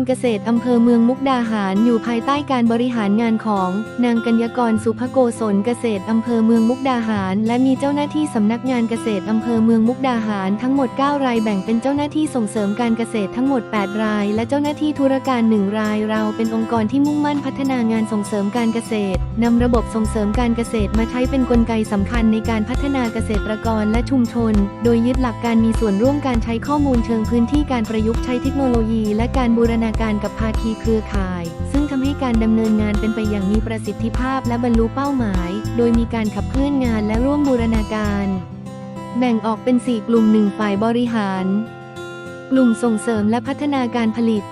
การเกษตรอำเภอเมืองมุกดาหารอยู่ภายใต้การบริหารงานของ นางกัญญกรสุภโกศลเกษตรอำเภอเมืองมุกดาหาร และมีเจ้าหน้าที่สำนักงานเกษตรอำเภอเมืองมุกดาหารทั้งหมด 9 รายแบ่งเป็นเจ้าหน้าที่ส่งเสริมการเกษตรทั้งหมด 8 ราย และเจ้าหน้าที่ธุรการ 1 รายเราเป็นองค์กรที่มุ่งมั่นพัฒนางานส่งเสริมการเกษตรนำระบบส่งเสริมการเกษตรมาใช้เป็นนกลไกสำคัญในการพัฒนาเกษตรกรและชุมชน โดยยึดหลักการมีส่วนร่วมการใช้ข้อมูลเชิงพื้นที่การประยุกต์ใช้เทคโนโลยี และการบูรณาการกับภาคีเครือข่าย ซึ่งทำให้การดำเนินงานเป็นไปอย่างมีประสิทธิภาพและบรรลุเป้าหมาย โดยมีการขับเคลื่อนงานและร่วมบูรณาการ แบ่งออกเป็น 4 กลุ่มหนึ่งฝ่ายบริหาร กลุ่มส่งเสริมและพัฒนาการผลิต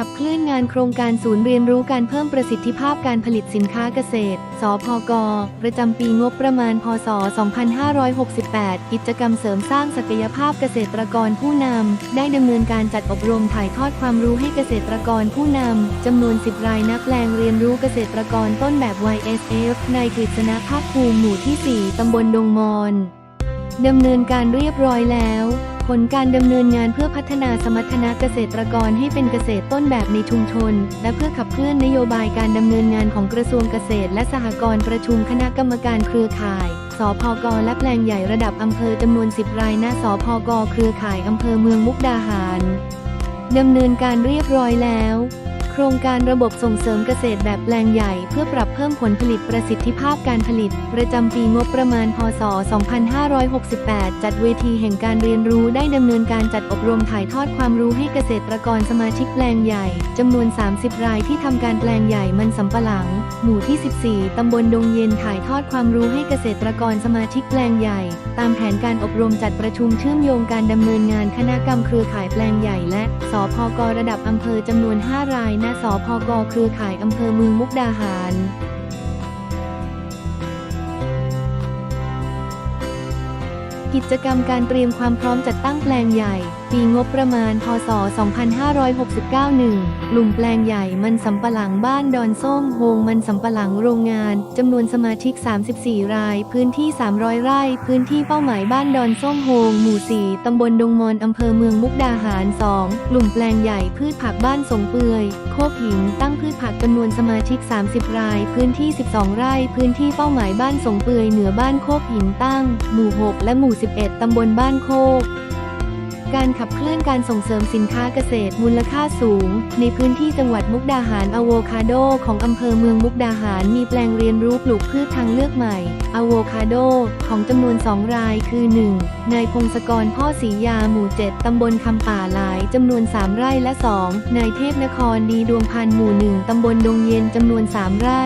ขับเคลื่อนงานโครงการศูนย์เรียนรู้การเพิ่มประสิทธิภาพการผลิตสินค้าเกษตร สพก ประจำปีงบประมาณ พศ 2568 กิจกรรมเสริมสร้างศักยภาพเกษตรกรผู้นำ ได้ดำเนินการจัดอบรมถ่ายทอดความรู้ให้เกษตรกรผู้นำ จำนวน 10 รายนักแปลงเรียนรู้เกษตรกรต้นแบบ YSF ในกฤษณภาคภูมิหมู่ที่ 4 ตำบลดงมอนดำเนินการเรียบร้อยแล้ว ผลการดำเนินงานเพื่อพัฒนาสมรรถนะเกษตรกรให้เป็นเกษตรต้นแบบในชุมชน และเพื่อขับเคลื่อนนโยบายการดำเนินงานของกระทรวงเกษตร และสหกรณ์ประชุมคณะกรรมการเครือข่าย สพก และแปลงใหญ่ระดับอำเภอจำนวน 10 รายหน้าสพก เครือข่ายอำเภอเมืองมุกดาหารดำเนินการเรียบร้อยแล้ว ครงการระบบส่งเสริมเกษตรแบบแปลงใหญ่ เพื่อปรับเพิ่มผลผลิตประสิทธิภาพการผลิต ประจำปีงบประมาณ พศ 2568 จัดเวทีแห่งการเรียนรู้ได้ดำเนินการจัดอบรมถ่ายทอดความรู้ให้เกษตรกรสมาชิกแปลงใหญ่จำนวน 30 รายที่ทำการแปลงใหญ่มันสำปะหลัง หมู่ที่ 14 ตำบลดงเย็นถ่ายทอดความรู้ให้เกษตรกรสมาชิกแปลงใหญ่ ตามแผนการอบรมจัดประชุมเชื่อมโยงการดำเนินงานคณะกรรมเครือข่ายแปลงใหญ่ และสพกระดับอำเภอจำนวน 5 รายณสพกเครือข่ายอำเภอเมืองมุกดาหาร กิจกรรมการเตรียมความพร้อมจัดตั้งแปลงใหญ่ ปีงบประมาณ พศ 2569 1กลุ่มแปลงใหญ่มันสำปะหลังบ้านดอนส้มโฮงมันสำปะหลังโรงงานจำนวนสมาชิก 34 ราย พื้นที่ 300 ไร่ พื้นที่เป้าหมายบ้านดอนส้มโฮง หมู่ 4 ตำบลดงมอนอำเภอเมืองมุกดาหาร 2 กลุ่มแปลงใหญ่พืชผักบ้านสงเปือยโคกหินตั้งพืชผักจำนวนสมาชิก 30 ราย พื้นที่ 12 ไร่ พื้นที่เป้าหมายบ้านสงเปือยเหนือบ้านโคกหินตั้ง หมู่ 6 และหมู่11 ตำบลบ้านโคก การขับเคลื่อนการส่งเสริมสินค้าเกษตรมูลค่าสูง ในพื้นที่จังหวัดมุกดาหารอะโวคาโดของอำเภอเมืองมุกดาหารมีแปลงเรียนรู้ปลูกพืชทางเลือกใหม่อะโวคาโดของจำนวน 2 รายคือ 1. นายพงศกรพ่อศรียาหมู่ 7 ตำบลคำป่าหลายจำนวน 3 ไร่และ 2. นายเทพนครดีดวงพันธ์หมู่ 1 ตำบลดงเย็นจำนวน 3 ไร่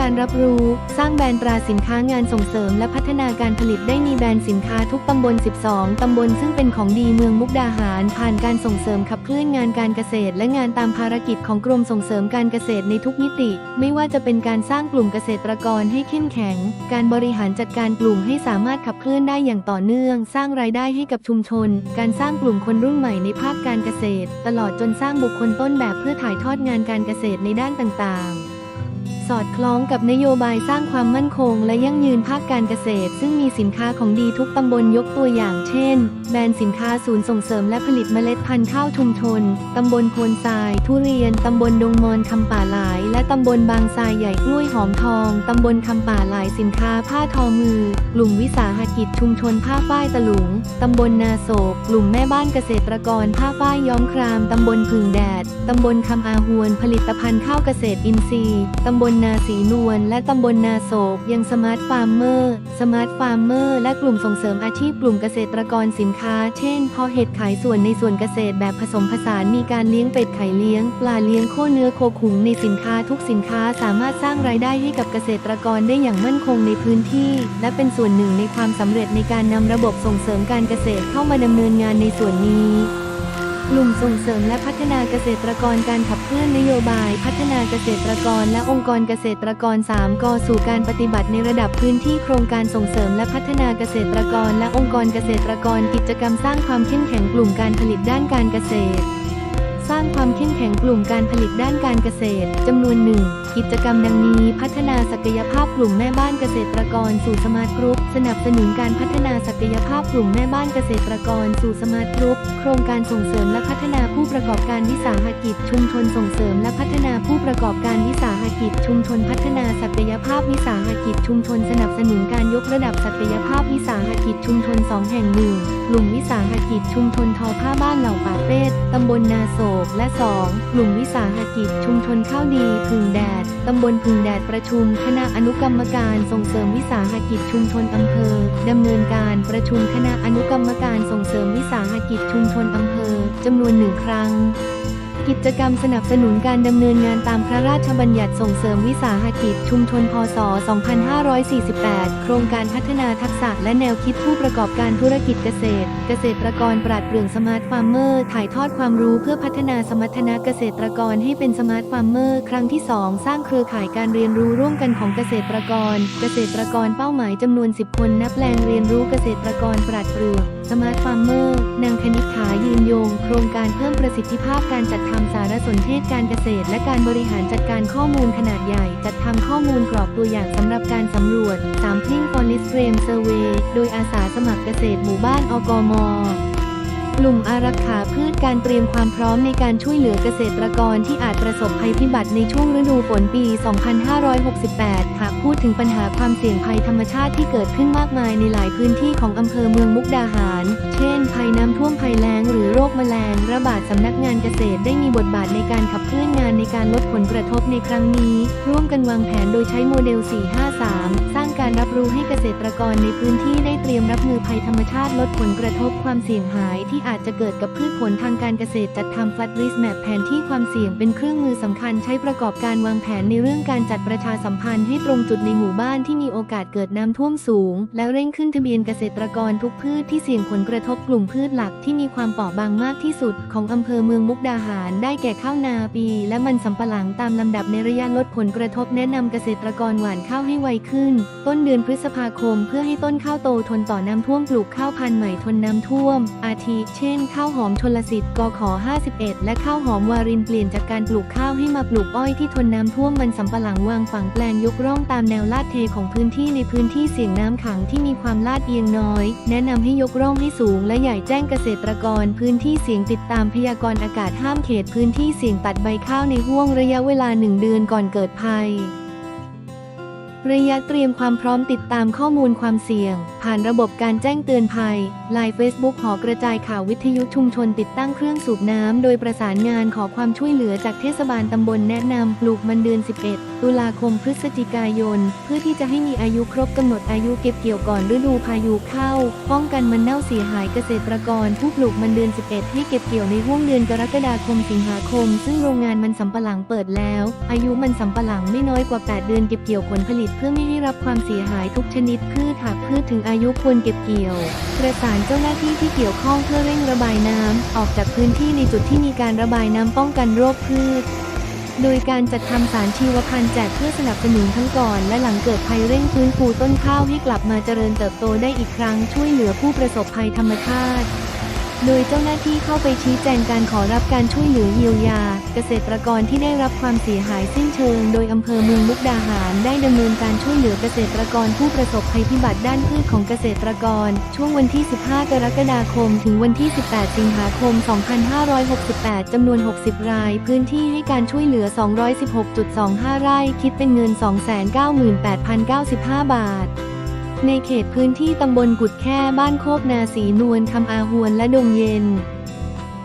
การรับรู้ สร้างแบรนด์ตราสินค้างานส่งเสริมและพัฒนาการผลิตได้มีแบรนด์สินค้าทุกตำบล 12 ตำบลซึ่งเป็นของดีเมืองมุกดาหาร ผ่านการส่งเสริมขับเคลื่อนงานการเกษตร และงานตามภารกิจของกรมส่งเสริมการเกษตรในทุกมิติ ไม่ว่าจะเป็นการสร้างกลุ่มเกษตรกรให้เข้มแข็ง การบริหารจัดการกลุ่มให้สามารถขับเคลื่อนได้อย่างต่อเนื่อง สร้างรายได้ให้กับชุมชน การสร้างกลุ่มคนรุ่นใหม่ในภาคการเกษตร ตลอดจนสร้างบุคคลต้นแบบเพื่อถ่ายทอดงานการเกษตรในด้านต่างๆ สอดคล้องกับนโยบายสร้างความมั่นคง และยั่งยืนภาคการเกษตร ซึ่งมีสินค้าของดีทุกตำบลยกตัวอย่างเช่น แบรนด์สินค้าศูนย์ส่งเสริมและผลิตเมล็ดพันธุ์ข้าวชุมชน ตำบลโพนทราย ทุเรียน ตำบลดงมอนคำป่าหลาย และตำบลบางทรายใหญ่กล้วยหอมทอง ตำบลคำป่าหลายสินค้าผ้าทอมือ กลุ่มวิสาหกิจชุมชนผ้าฝ้ายตะลุง ตำบลนาโศก กลุ่มแม่บ้านเกษตรกรผ้าฝ้ายย้อมคราม ตำบลผึ่งแดด ตำบลคำอาหวน ผลิตภัณฑ์ข้าวเกษตรอินทรีย์ ตำบลนาสีนวลและตำบลนาโศกยังสมาร์ทฟาร์มเมอร์ สมาร์ทฟาร์มเมอร์ และกลุ่มส่งเสริมอาชีพกลุ่มเกษตรกรสินค้า เช่นเพาะเห็ดขายส่วนในส่วนเกษตรแบบผสมผสานมีการเลี้ยงเป็ดไข่เลี้ยง ปลาเลี้ยงโคเนื้อโคขุงในสินค้าทุกสินค้าสามารถสร้างรายได้ให้กับเกษตรกรได้อย่างมั่นคงในพื้นที่ และเป็นส่วนหนึ่งในความสำเร็จในการนำระบบส่งเสริมการเกษตรเข้ามาดำเนินงานในส่วนนี้ กลุ่มส่งเสริมและพัฒนาเกษตรกรการขับเคลื่อนนโยบาย พัฒนาเกษตรกรและองค์กรเกษตรกร 3กสู่การปฏิบัติในระดับพื้นที่โครงการส่งเสริมและพัฒนาเกษตรกรและองค์กรเกษตรกรกิจกรรมสร้างความเข้มแข็งกลุ่มการผลิตด้านการเกษตร สร้างความเข้มแข็งกลุ่มการผลิตด้านการเกษตรจำนวนหนึ่ง กิจกรรมดังนี้พัฒนาศักยภาพกลุ่มแม่บ้านเกษตรกรสู่สมาร์ทกรุ๊ปสนับสนุนการพัฒนาศักยภาพกลุ่มแม่บ้านเกษตรกรสู่สมาร์ทกรุ๊ปโครงการส่งเสริมและพัฒนาผู้ประกอบการวิสาหกิจชุมชนส่งเสริมและพัฒนาผู้ประกอบการวิสาหกิจชุมชนพัฒนาศักยภาพวิสาหกิจชุมชนสนับสนุนการยกระดับศักยภาพวิสาหกิจชุมชนสองแห่งหนึ่งกลุ่มวิสาหกิจชุมชนทอผ้าบ้านเหล่าป่าเป้ตำบลนาโศก และ 2. กลุ่มวิสาหกิจชุมชนข้าวดีพึ่งแดด ตำบลพึ่งแดดประชุม คณะอนุกรรมการส่งเสริมวิสาหกิจชุมชนอำเภอ ดำเนินการประชุมคณะอนุกรรมการส่งเสริมวิสาหกิจชุมชนอำเภอจำนวนหนึ่งครั้ง กิจกรรมสนับสนุนการดำเนินงานตามพระราชบัญญัติส่งเสริมวิสาหกิจชุมชนพศ 2548 โครงการพัฒนาทักษะและแนวคิดผู้ประกอบการธุรกิจเกษตร เกษตรกรปราดเปรื่องสมาร์ทฟาร์มเมอร์ ถ่ายทอดความรู้เพื่อพัฒนาสมรรถนะเกษตรกรให้เป็นสมาร์ทฟาร์มเมอร์ ครั้งที่ 2 สร้างเครือข่ายการเรียนรู้ร่วมกันของเกษตรกร เกษตรกรเป้าหมายจำนวน 10 คนนับแปลงเรียนรู้เกษตรกรปราดเปรื่อง สมาร์ทฟาร์มเมอร์ นางคณิษฐายืนยง โครงการเพิ่มประสิทธิภาพการจัดทำสารสนเทศการเกษตร และการบริหารจัดการข้อมูลขนาดใหญ่ จัดทำข้อมูลกรอบตัวอย่างสำหรับการสำรวจ3 p l i n g f o r e s t r a m Survey โดยอาสาสมัครเกษตรหมู่บ้านอกม กลุ่มอารักขาพืชการเตรียมความพร้อมในการช่วยเหลือเกษตรกรที่อาจประสบภัยพิบัติในช่วงฤดูฝนปี 2568 หากพูดถึงปัญหาความเสี่ยงภัยธรรมชาติที่เกิดขึ้นมากมายในหลายพื้นที่ของอำเภอเมืองมุกดาหาร เช่น ภัยน้ำท่วมภัยแล้งหรือโรคแมลงระบาดสำนักงานเกษตรได้มีบทบาทในการขับเคลื่อนงานในการลดผลกระทบในครั้งนี้ ร่วมกันวางแผนโดยใช้โมเดล 453 สร้างการรับรู้ให้เกษตรกรในพื้นที่ได้เตรียมรับมือภัยธรรมชาติลดผลกระทบความเสี่ยงหายที่อาจจะเกิดกับพืชผลทางการเกษตรจัดทำ Flat Risk Map แผนที่ความเสี่ยงเป็นเครื่องมือสำคัญใช้ประกอบการวางแผนในเรื่องการจัดประชาสัมพันธ์ให้ตรงจุดในหมู่บ้านที่มีโอกาสเกิดน้ำท่วมสูง แล้วเร่งขึ้นทะเบียนเกษตรกรทุกพืชที่เสี่ยงผลกระทบกลุ่มพืชหลักที่มีความเปราะบางมากที่สุด ของอำเภอเมืองมุกดาหาร ได้แก่ข้าวนาปี และมันสำปะหลังตามลำดับในระยะลดผลกระทบแนะนำเกษตรกรหว่านข้าวให้ไวขึ้น ต้นเดือนพฤษภาคม เพื่อให้ต้นข้าวโตทนต่อน้ำท่วมปลูกข้าวพันธุ์ใหม่ทนน้ำท่วม อาทิเช่น ข้าวหอมชลสิทธิ์กข51 และข้าวหอมวารินเปลี่ยนจากการปลูกข้าวให้มาปลูกอ้อยที่ทนน้ำท่วมมันสำปะหลังวางฝังแปลงยกร่องตามแนวลาดเทของพื้นที่ในพื้นที่เสี่ยงน้ำขังที่มีความลาดเอียงน้อย แนะนำให้ยกร่องให้สูงและใหญ่แจ้งเกษตรกร พื้นที่เสี่ยงติดตามพยากรณ์อากาศห้ามเขตพื้นที่เสี่ยงตัดใบข้าวในห่วงระยะเวลาหนึ่งเดือนก่อนเกิดภัย ระยะเตรียมความพร้อมติดตามข้อมูลความเสี่ยง ผ่านระบบการแจ้งเตือนภัยไลน์ Facebook หอกระจายข่าววิทยุชุมชนติดตั้งเครื่องสูบน้ำ โดยประสานงานขอความช่วยเหลือจากเทศบาลตำบลแนะนำปลูกมันเดือน 11 ตุลาคมพฤศจิกายน เพื่อที่จะให้มีอายุครบกำหนดอายุเก็บเกี่ยวก่อนฤดูพายุเข้า ป้องกันมันเน่าเสียหายเกษตรกรผู้ปลูกมันเดือน 11 ให้เก็บเกี่ยวในห่วงเดือนกรกฎาคมสิงหาคม ซึ่งโรงงานมันสำปะหลังเปิดแล้ว อายุมันสำปะหลังไม่น้อยกว่า 8 เดือนเก็บเกี่ยวผลผลิตเพื่อไม่ให้รับความเสียหายทุกชนิดพืชหากพืชถึงอายุควรเก็บเกี่ยว ประสานเจ้าหน้าที่ที่เกี่ยวข้องเพื่อเร่งระบายน้ำออกจากพื้นที่ในจุดที่มีการระบายน้ำป้องกันโรคพืชโดยการจัดทำสารชีวพันธุ์แจกเพื่อสนับสนุนทั้งก่อน และหลังเกิดภัยเร่งฟื้นฟูต้นข้าวให้กลับมาเจริญเติบโตได้อีกครั้งช่วยเหลือผู้ประสบภัยธรรมชาติ โดยเจ้าหน้าที่เข้าไปชี้แจงการขอรับการช่วยเหลือเยียวยา เกษตรกรที่ได้รับความเสียหายสิ้นเชิง โดยอำเภอเมืองมุกดาหารได้ดำเนินการช่วยเหลือเกษตรกรผู้ประสบภัยพิบัติด้านพืชของเกษตรกร ช่วงวันที่ 15 กรกฎาคม ถึงวันที่ 18 สิงหาคม 2568 จำนวน 60 ราย พื้นที่ให้การช่วยเหลือ 216.25 ไร่ คิดเป็นเงิน 298,095 บาท ในเขตพื้นที่ตำบลกุดแค่บ้านโคกนาสีนวลคำอาหวนและดงเย็น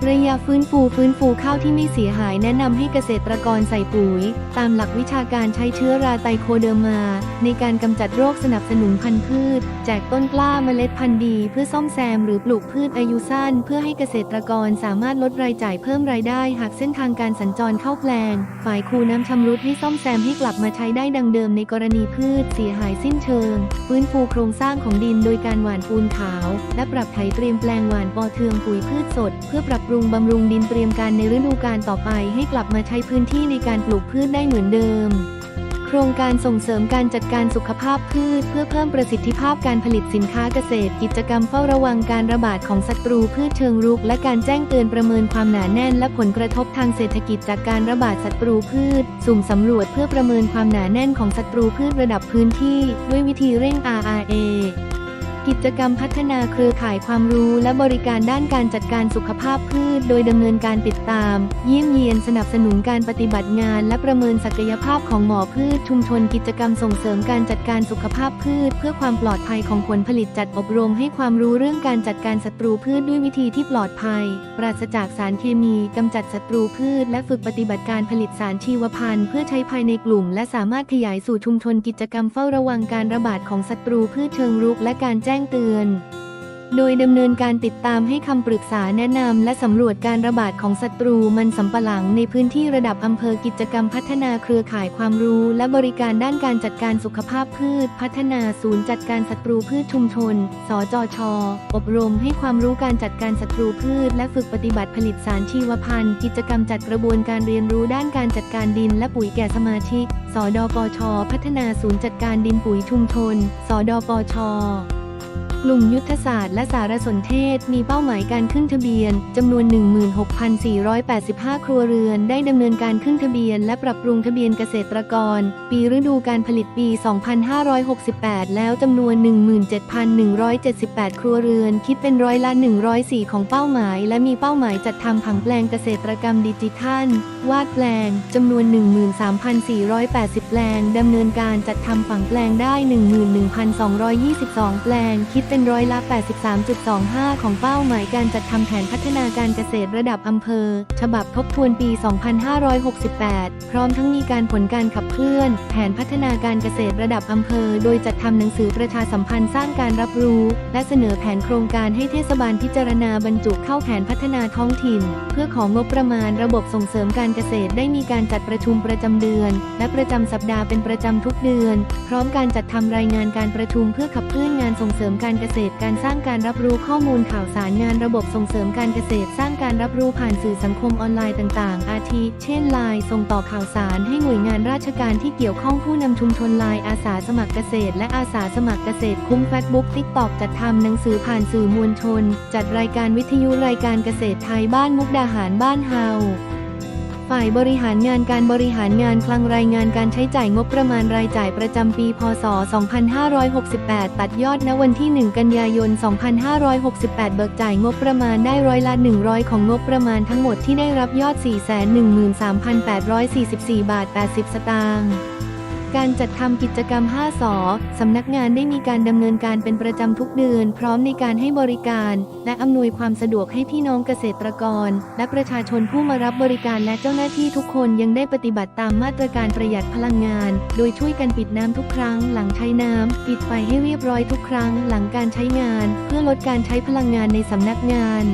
ระยะฟื้นฟูฟื้นฟูข้าวที่ไม่เสียหายแนะนำให้เกษตรกรใส่ปุ๋ย ตามหลักวิชาการใช้เชื้อราไตโคเดอร์มา ในการกำจัดโรคสนับสนุนพันธุ์พืช แจกต้นกล้าเมล็ดพันธุ์ดี เพื่อซ่อมแซมหรือปลูกพืชอายุสั้น เพื่อให้เกษตรกรสามารถลดรายจ่ายเพิ่มรายได้ หากเส้นทางการสัญจรเข้าแปลง ฝ่ายคูน้ำชำรุดให้ซ่อมแซมให้กลับมาใช้ได้ดังเดิมในกรณีพืชเสียหายสิ้นเชิง ฟื้นฟูโครงสร้างของดินโดยการหว่านปูนขาว และปรับไถเตรียมแปลงหว่านปอเทืองปุ๋ยพืชสด เพื่อปรับปรุงบำรุงดินเตรียมการในฤดูกาลต่อไปให้กลับมาใช้พื้นที่ในการปลูกพืชได้เหมือนเดิม โครงการส่งเสริมการจัดการสุขภาพพืช เพื่อเพิ่มประสิทธิภาพการผลิตสินค้าเกษตร กิจกรรมเฝ้าระวังการระบาดของศัตรูพืชเชิงรุก และการแจ้งเตือนประเมินความหนาแน่น และผลกระทบทางเศรษฐกิจจากการระบาดศัตรูพืช สุ่มสำรวจเพื่อประเมินความหนาแน่นของศัตรูพืชระดับพื้นที่ ด้วยวิธีเร่ง RRA กิจกรรมพัฒนาเครือข่ายความรู้และบริการด้านการจัดการสุขภาพพืช โดยดำเนินการติดตาม เยี่ยมเยียนสนับสนุนการปฏิบัติงาน และประเมินศักยภาพของหมอพืชชุมชนกิจกรรมส่งเสริมการจัดการสุขภาพพืช เพื่อความปลอดภัยของผลผลิตจัดอบรมให้ความรู้เรื่องการจัดการศัตรูพืชด้วยวิธีที่ปลอดภัย ปราศจากสารเคมีกำจัดศัตรูพืช และฝึกปฏิบัติการผลิตสารชีวพันธุ์เพื่อใช้ภายในกลุ่ม และสามารถขยายสู่ชุมชนกิจกรรมเฝ้าระวังการระบาดของศัตรูพืชเชิงรุกและการแจ้งเตือน โดยดำเนินการติดตามให้คำปรึกษาแนะนำและสำรวจการระบาดของศัตรูมันสำปะหลังในพื้นที่ระดับอำเภอกิจกรรมพัฒนาเครือข่ายความรู้และบริการด้านการจัดการสุขภาพพืช พัฒนาศูนย์จัดการศัตรูพืชชุมชน สจช อบรมให้ความรู้การจัดการศัตรูพืช และฝึกปฏิบัติผลิตสารชีวพันธุ์ กิจกรรมจัดกระบวนการเรียนรู้ด้านการจัดการดินและปุ๋ยแก่สมาชิก สดปช พัฒนาศูนย์จัดการดินปุ๋ยชุมชน สดปช กลุ่มยุทธศาสตร์และสารสนเทศมีเป้าหมายการขึ้นทะเบียนจำนวน 16,485 ครัวเรือน ได้ดำเนินการขึ้นทะเบียน และปรับปรุงทะเบียนเกษตรกร ปีฤดูการผลิตปี 2568 แล้วจำนวน 17,178 ครัวเรือน คิดเป็นร้อยละ 104 ของเป้าหมาย และมีเป้าหมายจัดทำผังแปลงเกษตรกรรมดิจิทัล วาดแปลงจำนวน 13,480 แปลงดำเนินการจัดทำผังแปลงได้ 11,222 แปลงคิดเป็นร้อยละ 83.25 ของเป้าหมายการจัดทำแผนพัฒนาการเกษตรระดับอำเภอ ฉบับทบทวนปี 2568 พร้อมทั้งมีการผลการขับเคลื่อน แผนพัฒนาการเกษตรระดับอำเภอ โดยจัดทำหนังสือประชาสัมพันธ์สร้างการรับรู้ และเสนอแผนโครงการให้เทศบาลพิจารณาบรรจุเข้าแผนพัฒนาท้องถิ่น เพื่อของงบประมาณระบบส่งเสริมการเกษตรได้มีการจัดประชุมประจำเดือน และประจำสัปดาห์เป็นประจำทุกเดือน พร้อมการจัดทำรายงานการประชุมเพื่อขับเคลื่อนงานส่งเสริมการเกษตร การสร้างการรับรู้ข้อมูลข่าวสารงานระบบส่งเสริมการเกษตร สร้างการรับรู้ผ่านสื่อสังคมออนไลน์ต่าง ๆ อาทิ เช่นไลน์ส่งต่อข่าวสารให้หน่วยงานราชการที่เกี่ยวข้องผู้นำชุมชนไลน์อาสาสมัครเกษตร และอาสาสมัครเกษตรคุ้มแฟกบุ๊กทิกตอกจัดทำหนังสือผ่านสื่อมวลชน จัดรายการวิทยุรายการเกษตรไทยบ้านมุกดาหารบ้านเฮา ฝ่ายบริหารงานการบริหารงานคลังรายงานการใช้จ่ายงบประมาณรายจ่ายประจำปี พศ 2568 ตัดยอดณวันที่ 1 กันยายน 2568 เบิกจ่ายงบประมาณได้ร้อยละ 100 ของงบประมาณทั้งหมดที่ได้รับยอด 413,844 บาท 80 สตางค์ การจัดทำกิจกรรม 5 สอสำนักงานได้มีการดำเนินการเป็นประจำทุกเดือน พร้อมในการให้บริการ และอำนวยความสะดวกให้พี่น้องเกษตรกร และประชาชนผู้มารับบริการและเจ้าหน้าที่ทุกคนยังได้ปฏิบัติตามมาตรการประหยัดพลังงาน โดยช่วยกันปิดน้ำทุกครั้ง หลังใช้น้ำปิดไฟให้เรียบร้อยทุกครั้ง หลังการใช้งาน เพื่อลดการใช้พลังงานในสำนักงาน